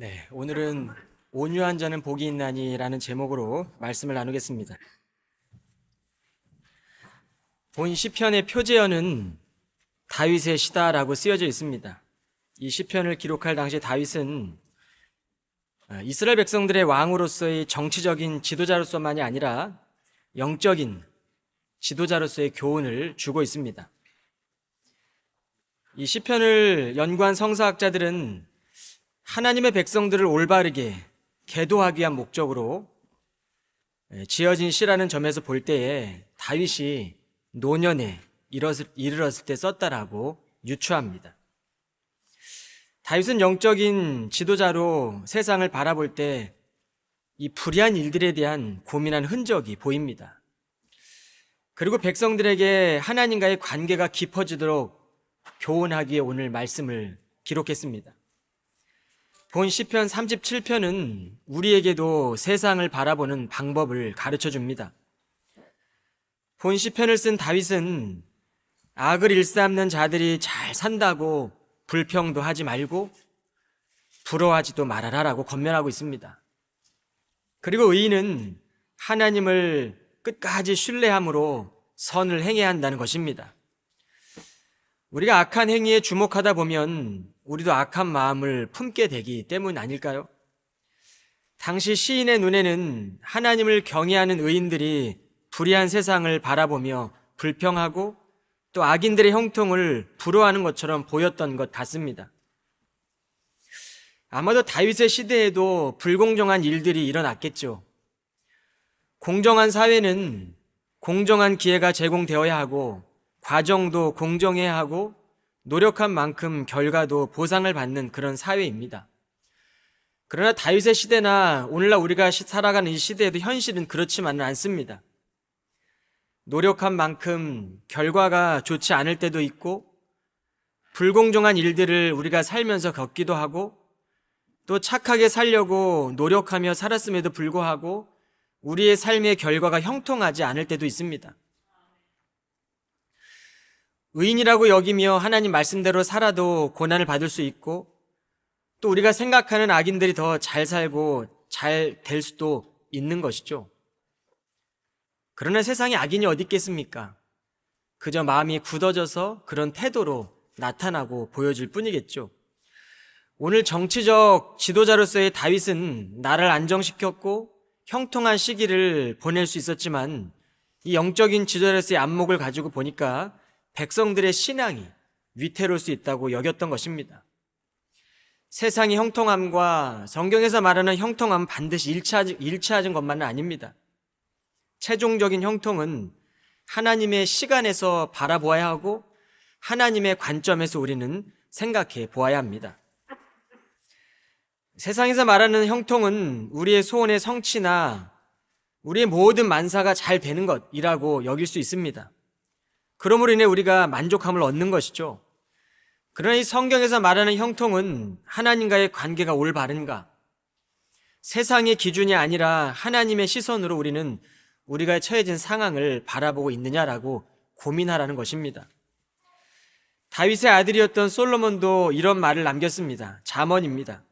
네, 오늘은 온유한 자는 복이 있나니라는 제목으로 말씀을 나누겠습니다. 본 시편의 표제어는 다윗의 시다라고 쓰여져 있습니다. 이 시편을 기록할 당시 다윗은 어, 이스라엘 백성들의 왕으로서의 정치적인 지도자로서만이 아니라 영적인 지도자로서의 교훈을 주고 있습니다. 이 시편을 연구한 성사학자들은 하나님의 백성들을 올바르게 계도하기 위한 목적으로 예, 지어진 시라는 점에서 볼 때에 다윗이 노년에 이르렀을, 때 썼다라고 유추합니다. 다윗은 영적인 지도자로 세상을 바라볼 때 이 불의한 일들에 대한 고민한 흔적이 보입니다. 그리고 백성들에게 하나님과의 관계가 깊어지도록 교훈하기에 오늘 말씀을 기록했습니다. 본 시편 37편은 우리에게도 세상을 바라보는 방법을 가르쳐 줍니다. 본 시편을 쓴 다윗은 악을 일삼는 자들이 잘 산다고 불평도 하지 말고 부러워하지도 말아라라고 권면하고 있습니다. 그리고 의인은 하나님을 끝까지 신뢰함으로 선을 행해야 한다는 것입니다. 우리가 악한 행위에 주목하다 보면 우리도 악한 마음을 품게 되기 때문 아닐까요? 당시 시인의 눈에는 하나님을 경외하는 의인들이 불의한 세상을 바라보며 불평하고 또 악인들의 형통을 부러워하는 것처럼 보였던 것 같습니다. 아마도 다윗의 시대에도 불공정한 일들이 일어났겠죠. 공정한 사회는 공정한 기회가 제공되어야 하고 과정도 공정해야 하고 노력한 만큼 결과도 보상을 받는 그런 사회입니다. 그러나 다윗의 시대나 오늘날 우리가 시- 살아가는 이 시대에도 현실은 그렇지만은 않습니다. 노력한 만큼 결과가 좋지 않을 때도 있고 불공정한 일들을 우리가 살면서 겪기도 하고 또 착하게 살려고 노력하며 살았음에도 불구하고 우리의 삶의 결과가 형통하지 않을 때도 있습니다. 의인이라고 여기며 하나님 말씀대로 살아도 고난을 받을 수 있고 또 우리가 생각하는 악인들이 더 잘 살고 잘 될 수도 있는 것이죠. 그러나 세상에 악인이 어디 있겠습니까? 그저 마음이 굳어져서 그런 태도로 나타나고 보여질 뿐이겠죠. 오늘 정치적 지도자로서의 다윗은 나를 안정시켰고 형통한 시기를 보낼 수 있었지만 이 영적인 지도자로서의 안목을 가지고 보니까 백성들의 신앙이 위태로울 수 있다고 여겼던 것입니다. 세상의 형통함과 성경에서 말하는 형통함은 반드시 일치하는 것만은 아닙니다. 최종적인 형통은 하나님의 시간에서 바라보아야 하고 하나님의 관점에서 우리는 생각해 보아야 합니다. 세상에서 말하는 형통은 우리의 소원의 성취나 우리의 모든 만사가 잘 되는 것이라고 여길 수 있습니다. 그러므로 인해 우리가 만족함을 얻는 것이죠. 그러나 이 성경에서 말하는 형통은 하나님과의 관계가 올바른가? 세상의 기준이 아니라 하나님의 시선으로 우리는 우리가 처해진 상황을 바라보고 있느냐라고 고민하라는 것입니다. 다윗의 아들이었던 솔로몬도 이런 말을 남겼습니다. 잠언입니다.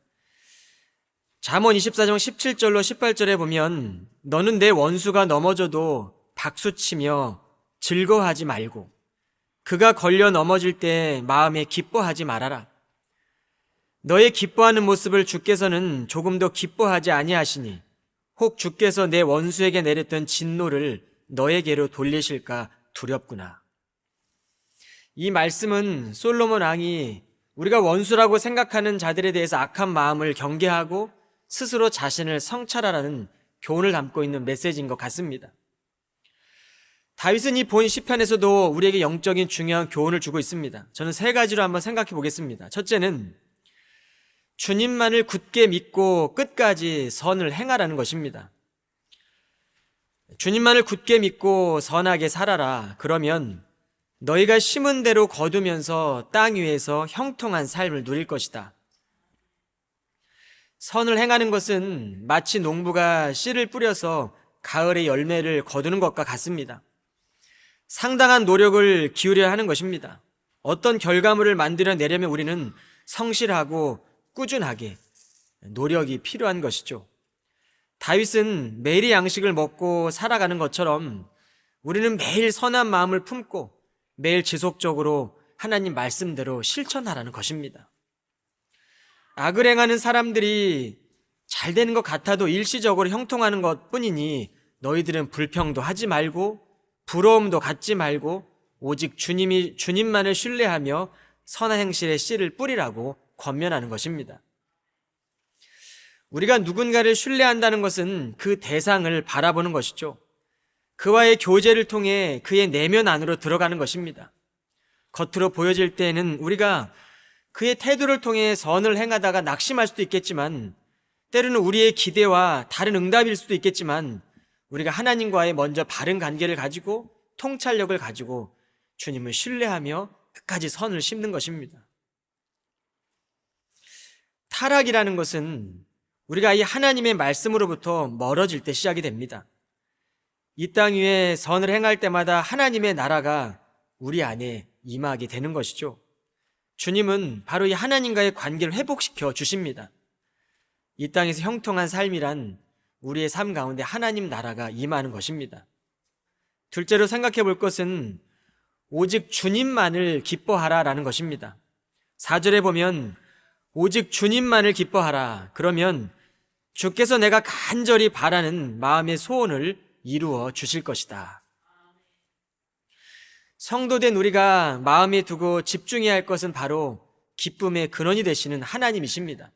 잠언 24장 17절로 18절에 보면 너는 내 원수가 넘어져도 박수치며 즐거워하지 말고 그가 걸려 넘어질 때 마음에 기뻐하지 말아라. 너의 기뻐하는 모습을 주께서는 조금 더 기뻐하지 아니하시니 혹 주께서 내 원수에게 내렸던 진노를 너에게로 돌리실까 두렵구나. 이 말씀은 솔로몬 왕이 우리가 원수라고 생각하는 자들에 대해서 악한 마음을 경계하고 스스로 자신을 성찰하라는 교훈을 담고 있는 메시지인 것 같습니다. 다윗은 이 본 시편에서도 우리에게 영적인 중요한 교훈을 주고 있습니다. 저는 세 가지로 한번 생각해 보겠습니다. 첫째는 주님만을 굳게 믿고 끝까지 선을 행하라는 것입니다. 주님만을 굳게 믿고 선하게 살아라. 그러면 너희가 심은 대로 거두면서 땅 위에서 형통한 삶을 누릴 것이다. 선을 행하는 것은 마치 농부가 씨를 뿌려서 가을에 열매를 거두는 것과 같습니다. 상당한 노력을 기울여야 하는 것입니다. 어떤 결과물을 만들어내려면 우리는 성실하고 꾸준하게 노력이 필요한 것이죠. 다윗은 매일의 양식을 먹고 살아가는 것처럼 우리는 매일 선한 마음을 품고 매일 지속적으로 하나님 말씀대로 실천하라는 것입니다. 악을 행하는 사람들이 잘 되는 것 같아도 일시적으로 형통하는 것 뿐이니 너희들은 불평도 하지 말고 부러움도 갖지 말고 오직 주님이 주님만을 신뢰하며 선한 행실의 씨를 뿌리라고 권면하는 것입니다. 우리가 누군가를 신뢰한다는 것은 그 대상을 바라보는 것이죠. 그와의 교제를 통해 그의 내면 안으로 들어가는 것입니다. 겉으로 보여질 때에는 우리가 그의 태도를 통해 선을 행하다가 낙심할 수도 있겠지만 때로는 우리의 기대와 다른 응답일 수도 있겠지만 우리가 하나님과의 먼저 바른 관계를 가지고 통찰력을 가지고 주님을 신뢰하며 끝까지 선을 심는 것입니다. 타락이라는 것은 우리가 이 하나님의 말씀으로부터 멀어질 때 시작이 됩니다. 이 땅 위에 선을 행할 때마다 하나님의 나라가 우리 안에 임하게 되는 것이죠. 주님은 바로 이 하나님과의 관계를 회복시켜 주십니다. 이 땅에서 형통한 삶이란 우리의 삶 가운데 하나님 나라가 임하는 것입니다. 둘째로 생각해 볼 것은 오직 주님만을 기뻐하라 라는 것입니다. 4절에 보면 오직 주님만을 기뻐하라. 그러면 주께서 내가 간절히 바라는 마음의 소원을 이루어 주실 것이다. 성도된 우리가 마음에 두고 집중해야 할 것은 바로 기쁨의 근원이 되시는 하나님이십니다.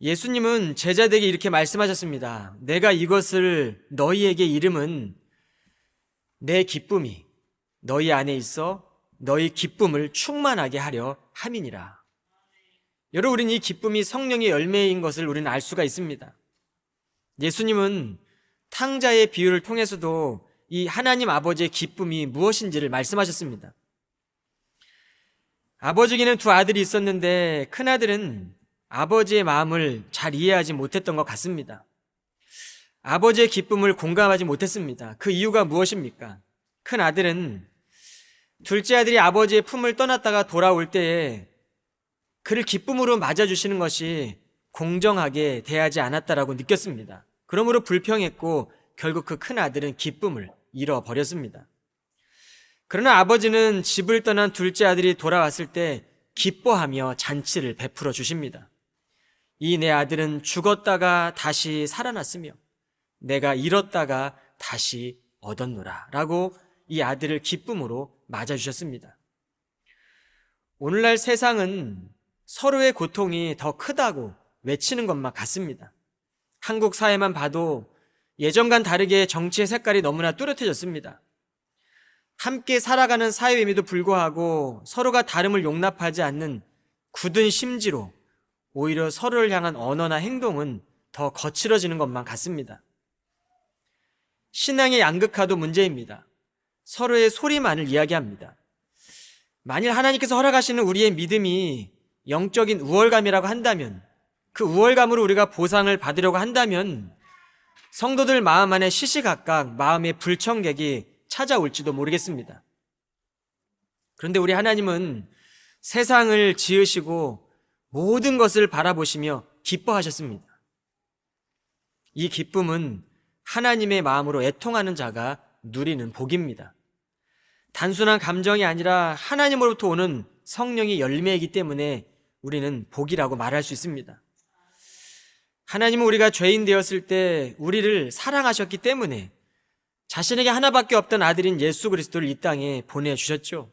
예수님은 제자들에게 이렇게 말씀하셨습니다. 내가 이것을 너희에게 이름은 내 기쁨이 너희 안에 있어 너희 기쁨을 충만하게 하려 함이니라. 여러분, 우리는 이 기쁨이 성령의 열매인 것을 우리는 알 수가 있습니다. 예수님은 탕자의 비유를 통해서도 이 하나님 아버지의 기쁨이 무엇인지를 말씀하셨습니다. 아버지에게는 두 아들이 있었는데 큰 아들은 아버지의 마음을 잘 이해하지 못했던 것 같습니다. 아버지의 기쁨을 공감하지 못했습니다. 그 이유가 무엇입니까? 큰 아들은 둘째 아들이 아버지의 품을 떠났다가 돌아올 때에 그를 기쁨으로 맞아주시는 것이 공정하게 대하지 않았다라고 느꼈습니다. 그러므로 불평했고 결국 그 큰 아들은 기쁨을 잃어버렸습니다. 그러나 아버지는 집을 떠난 둘째 아들이 돌아왔을 때 기뻐하며 잔치를 베풀어 주십니다. 이 내 아들은 죽었다가 다시 살아났으며 내가 잃었다가 다시 얻었노라 라고 이 아들을 기쁨으로 맞아주셨습니다. 오늘날 세상은 서로의 고통이 더 크다고 외치는 것만 같습니다. 한국 사회만 봐도 예전과는 다르게 정치의 색깔이 너무나 뚜렷해졌습니다. 함께 살아가는 사회임에도 불구하고 서로가 다름을 용납하지 않는 굳은 심지로 오히려 서로를 향한 언어나 행동은 더 거칠어지는 것만 같습니다. 신앙의 양극화도 문제입니다. 서로의 소리만을 이야기합니다. 만일 하나님께서 허락하시는 우리의 믿음이 영적인 우월감이라고 한다면 그 우월감으로 우리가 보상을 받으려고 한다면 성도들 마음 안에 시시각각 마음의 불청객이 찾아올지도 모르겠습니다. 그런데 우리 하나님은 세상을 지으시고 모든 것을 바라보시며 기뻐하셨습니다. 이 기쁨은 하나님의 마음으로 애통하는 자가 누리는 복입니다. 단순한 감정이 아니라 하나님으로부터 오는 성령의 열매이기 때문에 우리는 복이라고 말할 수 있습니다. 하나님은 우리가 죄인 되었을 때 우리를 사랑하셨기 때문에 자신에게 하나밖에 없던 아들인 예수 그리스도를 이 땅에 보내주셨죠.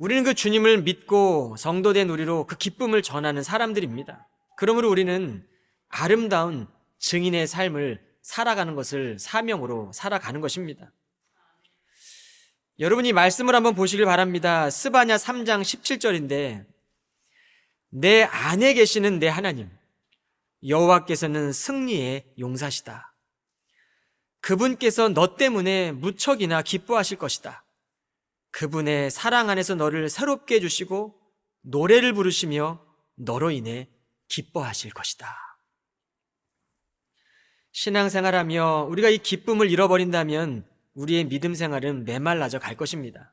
우리는 그 주님을 믿고 성도된 우리로 그 기쁨을 전하는 사람들입니다. 그러므로 우리는 아름다운 증인의 삶을 살아가는 것을 사명으로 살아가는 것입니다. 여러분이 말씀을 한번 보시길 바랍니다. 스바냐 3장 17절인데 내 안에 계시는 내 하나님 여호와께서는 승리의 용사시다. 그분께서 너 때문에 무척이나 기뻐하실 것이다. 그분의 사랑 안에서 너를 새롭게 해주시고 노래를 부르시며 너로 인해 기뻐하실 것이다. 신앙생활하며 우리가 이 기쁨을 잃어버린다면 우리의 믿음 생활은 메말라져 갈 것입니다.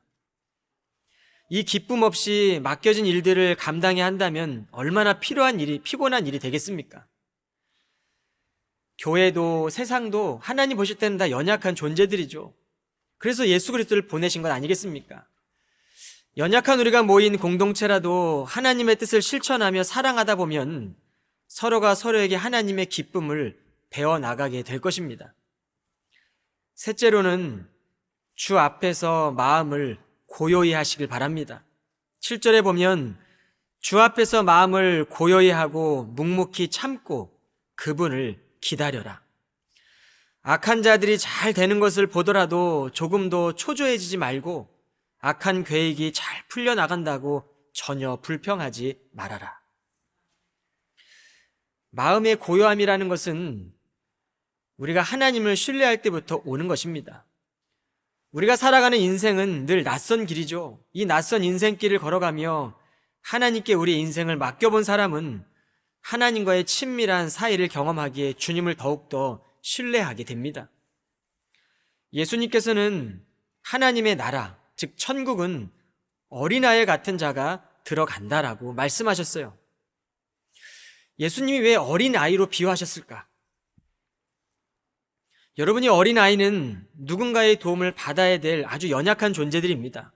이 기쁨 없이 맡겨진 일들을 감당해야 한다면 얼마나 필요한 일이, 피곤한 일이 되겠습니까? 교회도 세상도 하나님 보실 때는 다 연약한 존재들이죠. 그래서 예수 그리스도를 보내신 것 아니겠습니까? 연약한 우리가 모인 공동체라도 하나님의 뜻을 실천하며 사랑하다 보면 서로가 서로에게 하나님의 기쁨을 배워 나가게 될 것입니다. 셋째로는 주 앞에서 마음을 고요히 하시길 바랍니다. 7절에 보면 주 앞에서 마음을 고요히 하고 묵묵히 참고 그분을 기다려라. 악한 자들이 잘 되는 것을 보더라도 조금도 초조해지지 말고 악한 계획이 잘 풀려나간다고 전혀 불평하지 말아라. 마음의 고요함이라는 것은 우리가 하나님을 신뢰할 때부터 오는 것입니다. 우리가 살아가는 인생은 늘 낯선 길이죠. 이 낯선 인생길을 걸어가며 하나님께 우리 인생을 맡겨본 사람은 하나님과의 친밀한 사이를 경험하기에 주님을 더욱더 신뢰하게 됩니다. 예수님께서는 하나님의 나라, 즉 천국은 어린아이 같은 자가 들어간다라고 말씀하셨어요. 예수님이 왜 어린아이로 비유하셨을까? 여러분이 어린아이는 누군가의 도움을 받아야 될 아주 연약한 존재들입니다.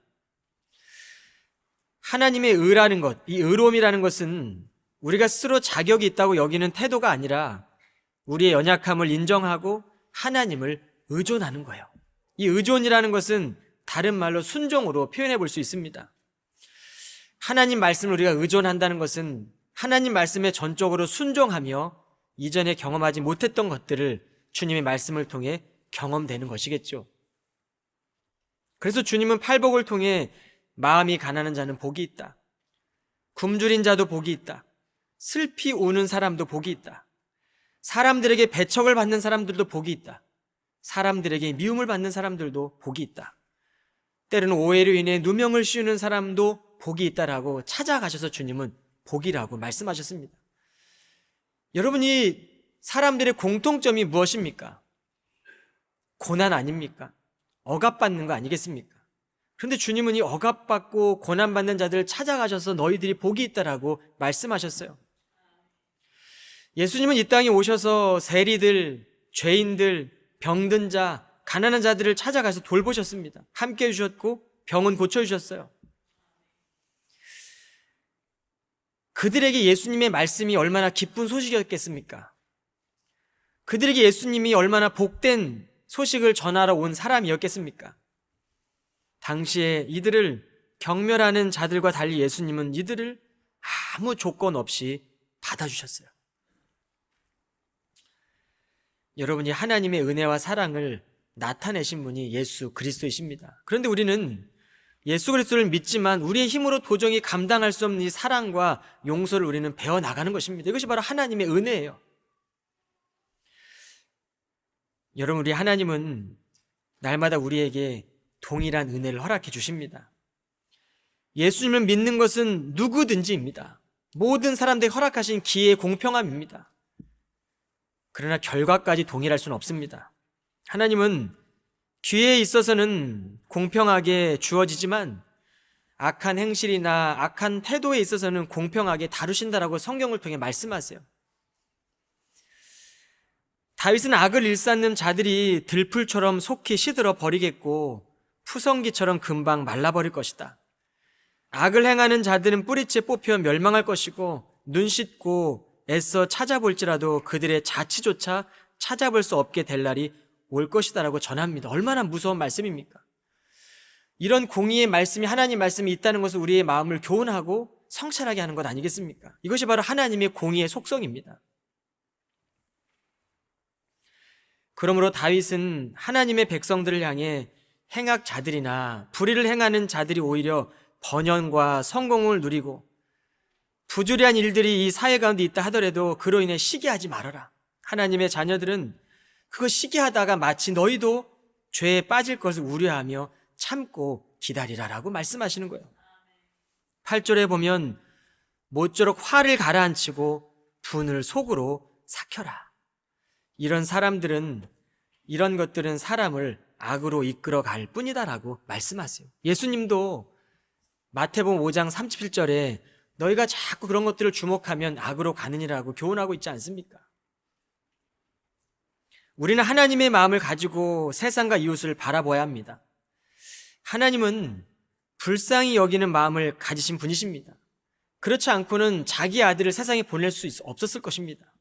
하나님의 의라는 것, 이 의로움이라는 것은 우리가 스스로 자격이 있다고 여기는 태도가 아니라 우리의 연약함을 인정하고 하나님을 의존하는 거예요. 이 의존이라는 것은 다른 말로 순종으로 표현해 볼 수 있습니다. 하나님 말씀을 우리가 의존한다는 것은 하나님 말씀에 전적으로 순종하며 이전에 경험하지 못했던 것들을 주님의 말씀을 통해 경험되는 것이겠죠. 그래서 주님은 팔복을 통해 마음이 가난한 자는 복이 있다. 굶주린 자도 복이 있다. 슬피 우는 사람도 복이 있다. 사람들에게 배척을 받는 사람들도 복이 있다. 사람들에게 미움을 받는 사람들도 복이 있다. 때로는 오해로 인해 누명을 씌우는 사람도 복이 있다라고 찾아가셔서 주님은 복이라고 말씀하셨습니다. 여러분이 사람들의 공통점이 무엇입니까? 고난 아닙니까? 억압받는 거 아니겠습니까? 그런데 주님은 이 억압받고 고난받는 자들을 찾아가셔서 너희들이 복이 있다라고 말씀하셨어요. 예수님은 이 땅에 오셔서 세리들, 죄인들, 병든 자, 가난한 자들을 찾아가서 돌보셨습니다. 함께 해주셨고 병은 고쳐주셨어요. 그들에게 예수님의 말씀이 얼마나 기쁜 소식이었겠습니까? 그들에게 예수님이 얼마나 복된 소식을 전하러 온 사람이었겠습니까? 당시에 이들을 경멸하는 자들과 달리 예수님은 이들을 아무 조건 없이 받아주셨어요. 여러분이 하나님의 은혜와 사랑을 나타내신 분이 예수 그리스도이십니다. 그런데 우리는 예수 그리스도를 믿지만 우리의 힘으로 도저히 감당할 수 없는 이 사랑과 용서를 우리는 배워 나가는 것입니다. 이것이 바로 하나님의 은혜예요. 여러분 우리 하나님은 날마다 우리에게 동일한 은혜를 허락해 주십니다. 예수님을 믿는 것은 누구든지입니다. 모든 사람들이 허락하신 기회의 공평함입니다. 그러나 결과까지 동일할 수는 없습니다. 하나님은 기회에 있어서는 공평하게 주어지지만 악한 행실이나 악한 태도에 있어서는 공평하게 다루신다라고 성경을 통해 말씀하세요. 다윗은 악을 일삼는 자들이 들풀처럼 속히 시들어 버리겠고 푸성기처럼 금방 말라버릴 것이다. 악을 행하는 자들은 뿌리째 뽑혀 멸망할 것이고 눈 씻고 애써 찾아볼지라도 그들의 자치조차 찾아볼 수 없게 될 날이 올 것이다라고 전합니다. 얼마나 무서운 말씀입니까? 이런 공의의 말씀이 하나님 말씀이 있다는 것을 우리의 마음을 교훈하고 성찰하게 하는 것 아니겠습니까? 이것이 바로 하나님의 공의의 속성입니다. 그러므로 다윗은 하나님의 백성들을 향해 행악자들이나 불의를 행하는 자들이 오히려 번영과 성공을 누리고 부주리한 일들이 이 사회 가운데 있다 하더라도 그로 인해 시기하지 말아라. 하나님의 자녀들은 그거 시기하다가 마치 너희도 죄에 빠질 것을 우려하며 참고 기다리라라고 말씀하시는 거예요. 8절에 보면 모쪼록 화를 가라앉히고 분을 속으로 삭혀라. 이런 사람들은 이런 것들은 사람을 악으로 이끌어 갈 뿐이다라고 말씀하세요. 예수님도 마태복음 5장 37절에 너희가 자꾸 그런 것들을 주목하면 악으로 가느니라고 교훈하고 있지 않습니까? 우리는 하나님의 마음을 가지고 세상과 이웃을 바라봐야 합니다. 하나님은 불쌍히 여기는 마음을 가지신 분이십니다. 그렇지 않고는 자기 아들을 세상에 보낼 수 있- 없었을 것입니다.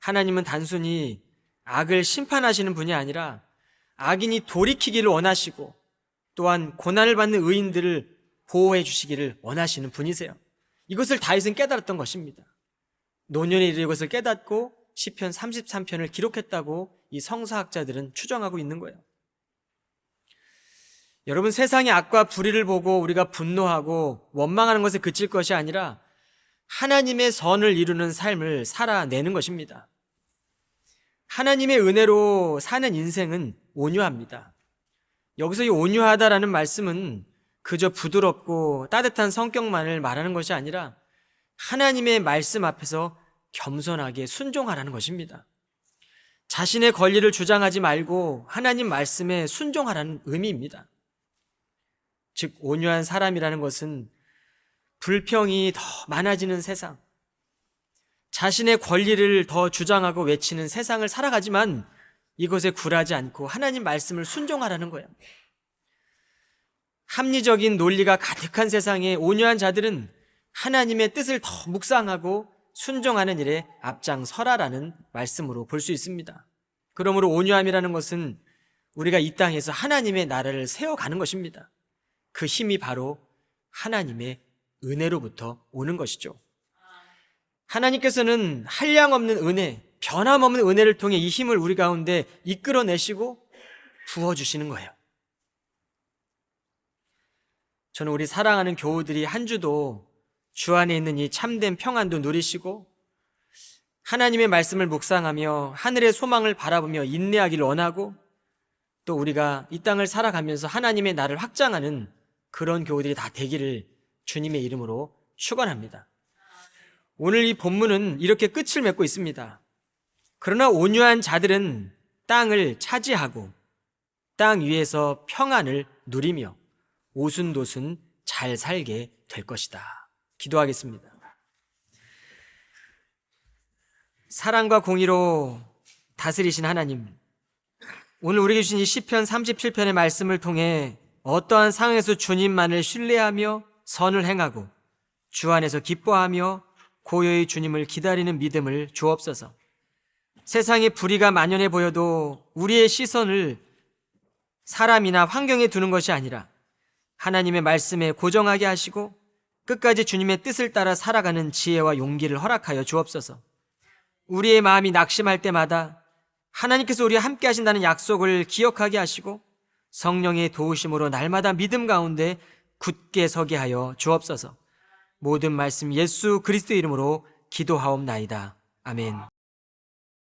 하나님은 단순히 악을 심판하시는 분이 아니라 악인이 돌이키기를 원하시고 또한 고난을 받는 의인들을 보호해 주시기를 원하시는 분이세요. 이것을 다윗은 깨달았던 것입니다. 노년에 이르 이것을 깨닫고 시편 33편을 기록했다고 이 성사학자들은 추정하고 있는 거예요. 여러분 세상의 악과 불의를 보고 우리가 분노하고 원망하는 것에 그칠 것이 아니라 하나님의 선을 이루는 삶을 살아내는 것입니다. 하나님의 은혜로 사는 인생은 온유합니다. 여기서 이 온유하다라는 말씀은 그저 부드럽고 따뜻한 성격만을 말하는 것이 아니라 하나님의 말씀 앞에서 겸손하게 순종하라는 것입니다. 자신의 권리를 주장하지 말고 하나님 말씀에 순종하라는 의미입니다. 즉, 온유한 사람이라는 것은 불평이 더 많아지는 세상, 자신의 권리를 더 주장하고 외치는 세상을 살아가지만 이것에 굴하지 않고 하나님 말씀을 순종하라는 거예요. 합리적인 논리가 가득한 세상에 온유한 자들은 하나님의 뜻을 더 묵상하고 순종하는 일에 앞장서라라는 말씀으로 볼 수 있습니다. 그러므로 온유함이라는 것은 우리가 이 땅에서 하나님의 나라를 세워가는 것입니다. 그 힘이 바로 하나님의 은혜로부터 오는 것이죠. 하나님께서는 한량 없는 은혜, 변함없는 은혜를 통해 이 힘을 우리 가운데 이끌어내시고 부어주시는 거예요. 저는 우리 사랑하는 교우들이 한 주도 주 안에 있는 이 참된 평안도 누리시고 하나님의 말씀을 묵상하며 하늘의 소망을 바라보며 인내하기를 원하고 또 우리가 이 땅을 살아가면서 하나님의 나를 확장하는 그런 교우들이 다 되기를 주님의 이름으로 축원합니다. 오늘 이 본문은 이렇게 끝을 맺고 있습니다. 그러나 온유한 자들은 땅을 차지하고 땅 위에서 평안을 누리며 오순도순 잘 살게 될 것이다. 기도하겠습니다. 사랑과 공의로 다스리신 하나님, 오늘 우리에게 주신 이 시편 37편의 말씀을 통해 어떠한 상황에서 주님만을 신뢰하며 선을 행하고 주 안에서 기뻐하며 고요히 주님을 기다리는 믿음을 주옵소서. 세상에 불의가 만연해 보여도 우리의 시선을 사람이나 환경에 두는 것이 아니라 하나님의 말씀에 고정하게 하시고 끝까지 주님의 뜻을 따라 살아가는 지혜와 용기를 허락하여 주옵소서. 우리의 마음이 낙심할 때마다 하나님께서 우리와 함께 하신다는 약속을 기억하게 하시고 성령의 도우심으로 날마다 믿음 가운데 굳게 서게 하여 주옵소서. 모든 말씀 예수 그리스도 이름으로 기도하옵나이다. 아멘.